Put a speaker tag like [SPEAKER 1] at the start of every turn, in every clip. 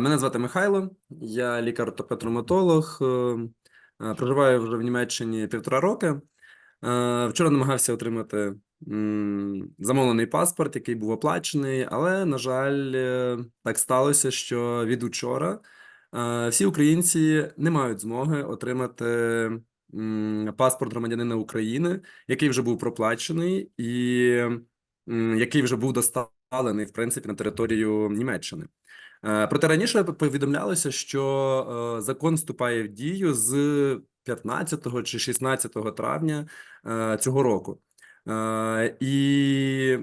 [SPEAKER 1] Мене звати Михайло, я лікар-ортопед-травматолог, е, е, проживаю вже в Німеччині півтора роки. Е, Вчора намагався отримати замовлений паспорт, який був оплачений, але, на жаль, так сталося, що від учора всі українці не мають змоги отримати паспорт громадянина України, який вже був проплачений і який вже був доставлений, в принципі, на територію Німеччини. Е, Проте раніше повідомлялося, що е, закон вступає в дію з 15 чи 16 травня е, цього року. І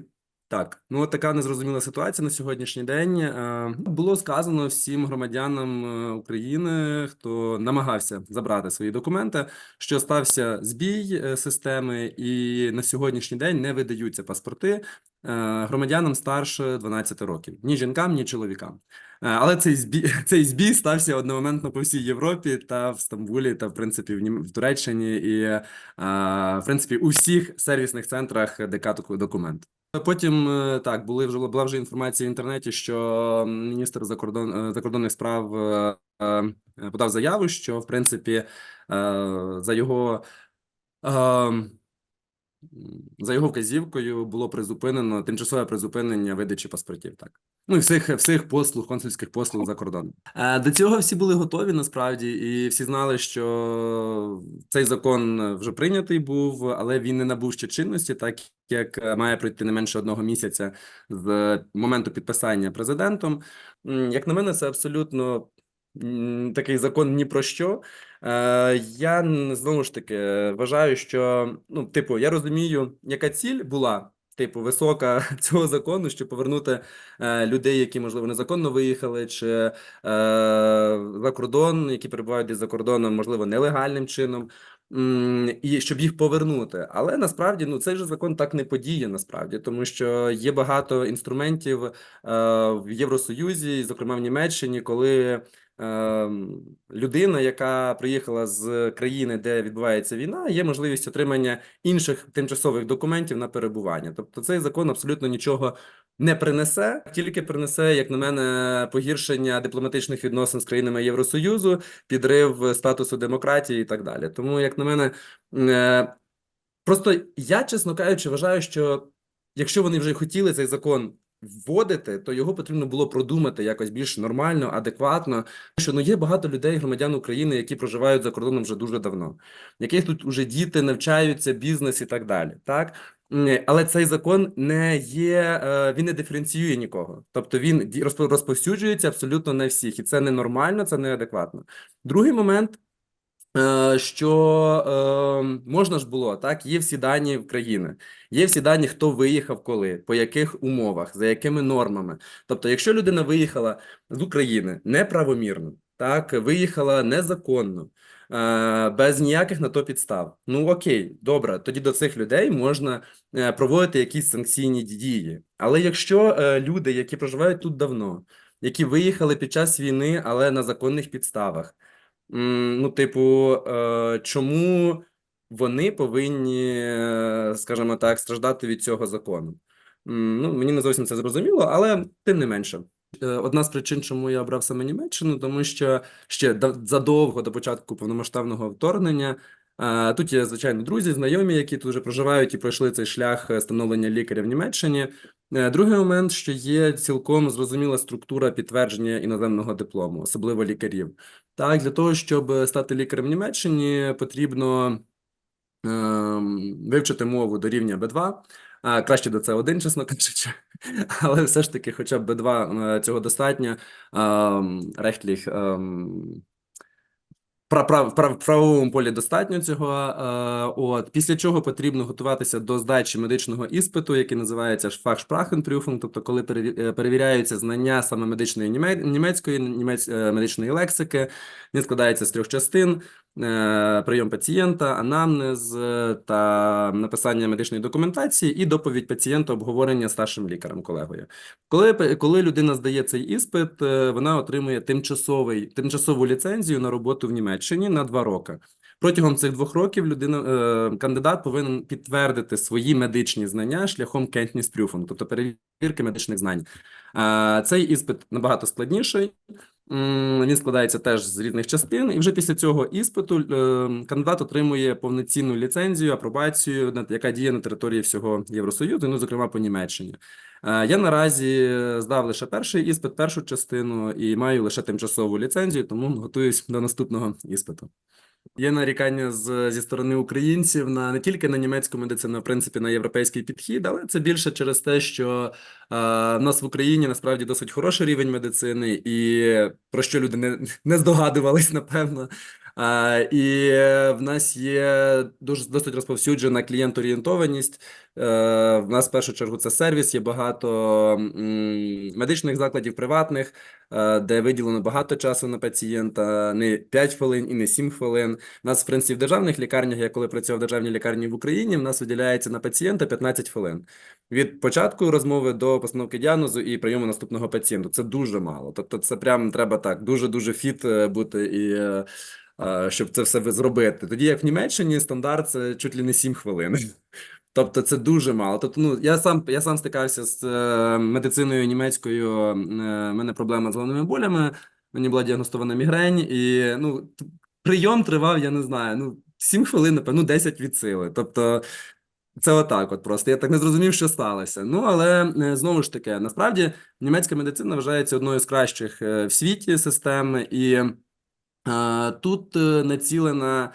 [SPEAKER 1] так, ну от така незрозуміла ситуація на сьогоднішній день. Е, Було сказано всім громадянам е, України, хто намагався забрати свої документи, що стався збій е, системи, і на сьогоднішній день не видаються паспорти громадянам старше 12 років, ні жінкам, ні чоловікам. Але цей збій, цей збій стався одномоментно по всій Європі та в Стамбулі, та в принципі в, Нім... в Туреччині, і в принципі у всіх сервісних центрах ДК таку- документ. Потім е, так були вже була вже інформація в інтернеті, що міністр закордон е, закордонних справ е, е, подав заяву, що в принципі е, за його. е, За його вказівкою було призупинено тимчасове призупинення видачі паспортів. Так ну і всіх всіх послуг, консульських послуг за кордоном. Е, До цього всі були готові насправді, і всі знали, що цей закон вже прийнятий був, але він не набув ще чинності, так як е, має пройти не менше одного місяця з моменту підписання президентом. Як на мене, це абсолютно такий закон ні про що. Е, Я знову ж таки вважаю, що ну, типу, я розумію, яка ціль була. Типу, висока цього закону, щоб повернути е, людей, які можливо незаконно виїхали, чи е, за кордон, які перебувають десь за кордоном, можливо, нелегальним чином, і щоб їх повернути. Але насправді ну цей же закон так не подіє насправді, тому що є багато інструментів е, в Євросоюзі, зокрема в Німеччині, коли людина, яка приїхала з країни, де відбувається війна, є можливість отримання інших тимчасових документів на перебування. Тобто цей закон абсолютно нічого не принесе, тільки принесе, як на мене, погіршення дипломатичних відносин з країнами Євросоюзу, підрив статусу демократії і так далі. Тому, як на мене, е, просто я, чесно кажучи, вважаю, що якщо вони вже хотіли цей закон вводити, то його потрібно було продумати якось більш нормально, адекватно. Що ну є багато людей, громадян України, які проживають за кордоном вже дуже давно, яких тут уже діти навчаються, бізнес і так далі. Так але цей закон не є, е, він не диференціює нікого. Тобто він розповсюджується абсолютно на всіх, і це ненормально, це неадекватно. Другий момент. Е, Що е, можна ж було так, є всі дані в країни, є всі дані, хто виїхав коли, по яких умовах, за якими нормами. Тобто, якщо людина виїхала з України неправомірно, так виїхала незаконно, е, без ніяких на то підстав. Ну окей, добре, тоді до цих людей можна проводити якісь санкційні дії. Але якщо люди, які проживають тут давно, які виїхали під час війни, але на законних підставах, ну, типу, е, чому вони повинні, е, скажімо так, страждати від цього закону? Ну, мені не зовсім це зрозуміло, але тим не менше. Е, Одна з причин, чому я обрав саме Німеччину, тому що ще задовго до початку повномасштабного вторгнення тут є, звичайно, друзі, знайомі, які тут вже проживають і пройшли цей шлях становлення лікаря в Німеччині. Е, Другий момент, що є цілком зрозуміла структура підтвердження іноземного диплому, особливо лікарів. Так, для того, щоб стати лікарем в Німеччині, потрібно ем, вивчити мову до рівня B2, а краще до С1, чесно кажучи, але все ж таки, хоча б B2 е, цього достатньо. Ем, Рехтліх ем, Пра- прав- прав- В правовому полі достатньо цього. е, От після чого потрібно готуватися до здачі медичного іспиту, який називається Fachsprachenprüfung, тобто коли е, перевіряються знання саме медичної німе- німецької, німець е, медичної лексики. Він складається з трьох частин: прийом пацієнта, анамнез е, та написання медичної документації, і доповідь пацієнта обговорення старшим лікарем, колегою. Коли, коли людина здає цей іспит, е, вона отримує тимчасовий, тимчасову ліцензію на роботу в Німеччині на два роки. Протягом цих двох років людина, е, кандидат повинен підтвердити свої медичні знання шляхом Kenntnisprüfung, тобто перевірки медичних знань. Е, Цей іспит набагато складніший. Він складається теж з різних частин, і вже після цього іспиту е, кандидат отримує повноцінну ліцензію, апробацію, яка діє на території всього Євросоюзу, ну, зокрема по Німеччині. Е, Я наразі здав лише перший іспит, першу частину, і маю лише тимчасову ліцензію, тому готуюсь до наступного іспиту. Є нарікання з, зі сторони українців на не тільки на німецьку медицину, а в принципі на європейський підхід, але це більше через те, що е, в нас в Україні насправді досить хороший рівень медицини, і про що люди не, не здогадувались, напевно. Е, і в нас є дуже досить розповсюджена клієнт-орієнтованість. Е, в нас в першу чергу це сервіс, є багато медичних закладів приватних, е, де виділено багато часу на пацієнта, не 5 хвилин і не 7 хвилин. У нас, в принципі, в державних лікарнях, я коли працював в державній лікарні в Україні, в нас виділяється на пацієнта 15 хвилин. Від початку розмови до постановки діагнозу і прийому наступного пацієнта. Це дуже мало. Тобто, це прям треба так дуже-дуже фіт е, бути і. Е, е, Щоб це все зробити. Тоді, як в Німеччині, стандарт це чуть ли не 7 хвилин. Тобто це дуже мало. Тобто, ну я сам я сам стикався з е, медициною німецькою. е, в мене проблема з головними болями. Мені була діагностована мігрень, і ну прийом тривав, я не знаю. Ну 7 хвилин, напевно, ну, 10 від сили. Тобто. Це отак, от просто. Я так не зрозумів, що сталося. Ну, але е, знову ж таки, насправді німецька медицина вважається одною з кращих е, в світі систем, і Е, Тут е, націлена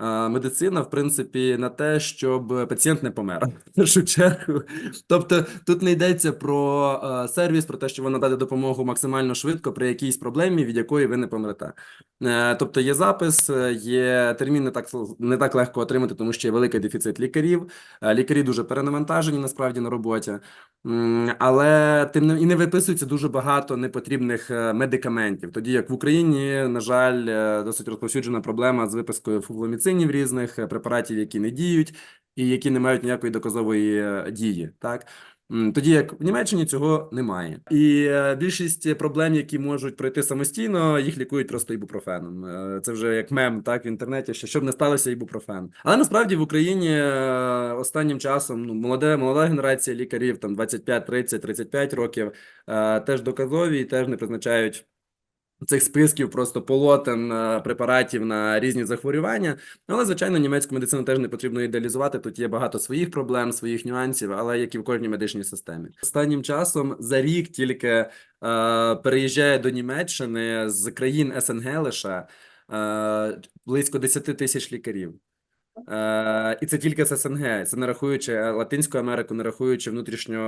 [SPEAKER 1] медицина, в принципі, на те, щоб пацієнт не помер в першу чергу. Тобто, тут не йдеться про е, сервіс, про те, що ви надати допомогу максимально швидко при якійсь проблемі, від якої ви не помрете. Е, Тобто є запис, е, є термін не так не так легко отримати, тому що є великий дефіцит лікарів. Е, Лікарі дуже перенавантажені насправді на роботі. Але тим не і не виписується дуже багато непотрібних е, медикаментів. Тоді як в Україні, на жаль, е, досить розповсюджена проблема з випискою фуфломіцинів різних е, препаратів, які не діють і які не мають ніякої доказової е, дії. Так тоді як в Німеччині цього немає, і е, більшість проблем, які можуть пройти самостійно, їх лікують просто ібупрофеном. Це вже як мем, так в інтернеті, що щоб не сталося ібупрофен. Але насправді в Україні останнім часом ну молоде молода генерація лікарів, там 25, 30, 35 років, теж доказові і теж не призначають. Цих списків просто полотен е, препаратів на різні захворювання. Але, звичайно, німецьку медицину теж не потрібно ідеалізувати. Тут є багато своїх проблем, своїх нюансів, але як і в кожній медичній системі. Останнім часом за рік тільки е, переїжджає до Німеччини з країн СНГ лише е, близько 10 тисяч лікарів. Е, і це тільки з СНГ, це не рахуючи Латинську Америку, не рахуючи внутрішньо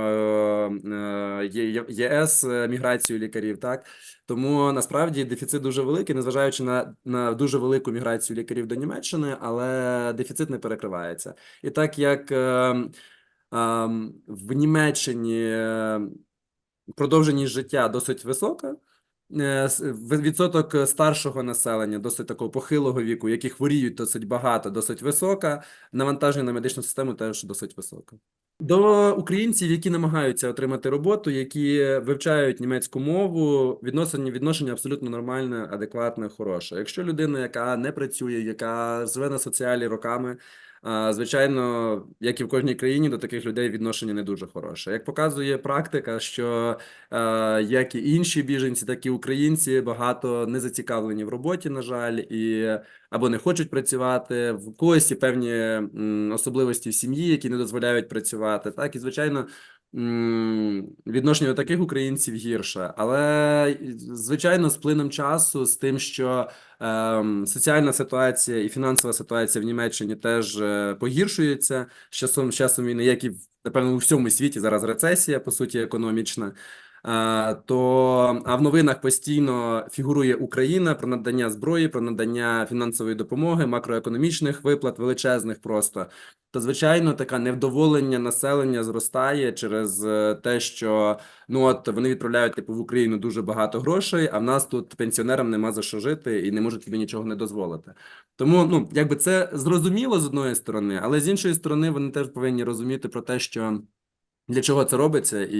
[SPEAKER 1] е, ЄС е, міграцію лікарів. Так тому насправді дефіцит дуже великий, незважаючи на, на дуже велику міграцію лікарів до Німеччини, але дефіцит не перекривається. І так як е, е, в Німеччині продовженість життя досить висока. Е, в- Відсоток старшого населення, досить такого похилого віку, які хворіють досить багато, досить висока. Навантаження на медичну систему теж досить високе. До українців, які намагаються отримати роботу, які вивчають німецьку мову, відношення відношення абсолютно нормальне, адекватне, хороше. Якщо людина, яка не працює, яка живе на соціалі роками, звичайно, як і в кожній країні, до таких людей відношення не дуже хороше. Як показує практика, що як і інші біженці, так і українці багато не зацікавлені в роботі, на жаль, і або не хочуть працювати, в когось є певні особливості в сім'ї, які не дозволяють працювати. Так, і звичайно. Відношення до таких українців гірше, але звичайно, з плином часу, з тим, що ем, соціальна ситуація і фінансова ситуація в Німеччині теж е, погіршується з часом, з часом війни, як і напевно у всьому світі зараз рецесія, по суті, економічна. Е, То а в новинах постійно фігурує Україна про надання зброї, про надання фінансової допомоги, макроекономічних виплат величезних просто. То звичайно, таке невдоволення населення зростає через е, те, що ну от вони відправляють типу в Україну дуже багато грошей, а в нас тут пенсіонерам нема за що жити і не можуть собі нічого не дозволити. Тому ну якби це зрозуміло з одної сторони, але з іншої сторони вони теж повинні розуміти про те, що. Для чого це робиться, і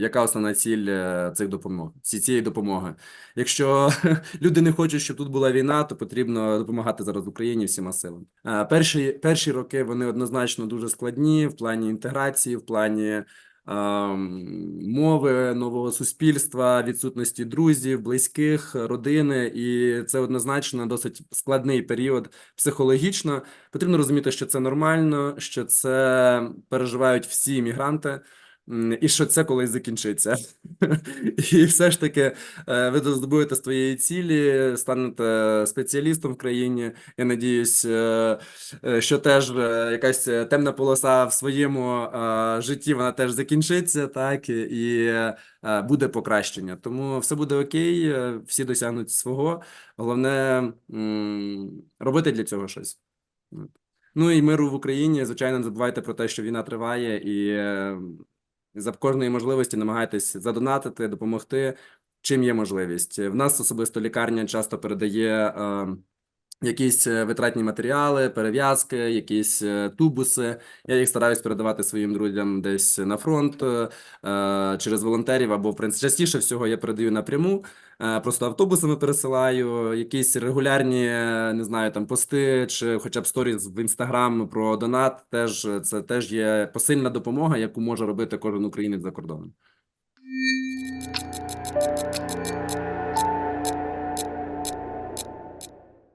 [SPEAKER 1] яка основна ціль е, цих допомог ці- цієї допомоги? Якщо люди не хочуть, щоб тут була війна, то потрібно допомагати зараз Україні всіма силами. Е, Перші перші роки вони однозначно дуже складні в плані інтеграції, в плані мови, нового суспільства, відсутності друзів, близьких, родини, і це однозначно досить складний період психологічно. Потрібно розуміти, що це нормально, що це переживають всі мігранти. І що це колись закінчиться, і все ж таки е, ви здобудете своєї цілі, станете спеціалістом в країні. Я надіюсь, е, е, що теж якась темна полоса в своєму житті вона теж закінчиться, так і- буде покращення. Тому все буде окей, всі досягнуть свого. Головне робити для цього щось. Ну і миру в Україні. Звичайно, не забувайте про те, що війна триває, і за кожної можливості намагайтесь задонатити, допомогти. Чим є можливість. В нас особисто лікарня часто передає е, якісь е, витратні матеріали, перев'язки, якісь е, тубуси. Я їх стараюсь передавати своїм друзям десь на фронт е, через волонтерів, або в принципі частіше всього я передаю напряму. Просто автобусами пересилаю, якісь регулярні, не знаю, там пости чи хоча б сторіс в інстаграм про донат. Теж це теж є посильна допомога, яку може робити кожен українець за кордоном.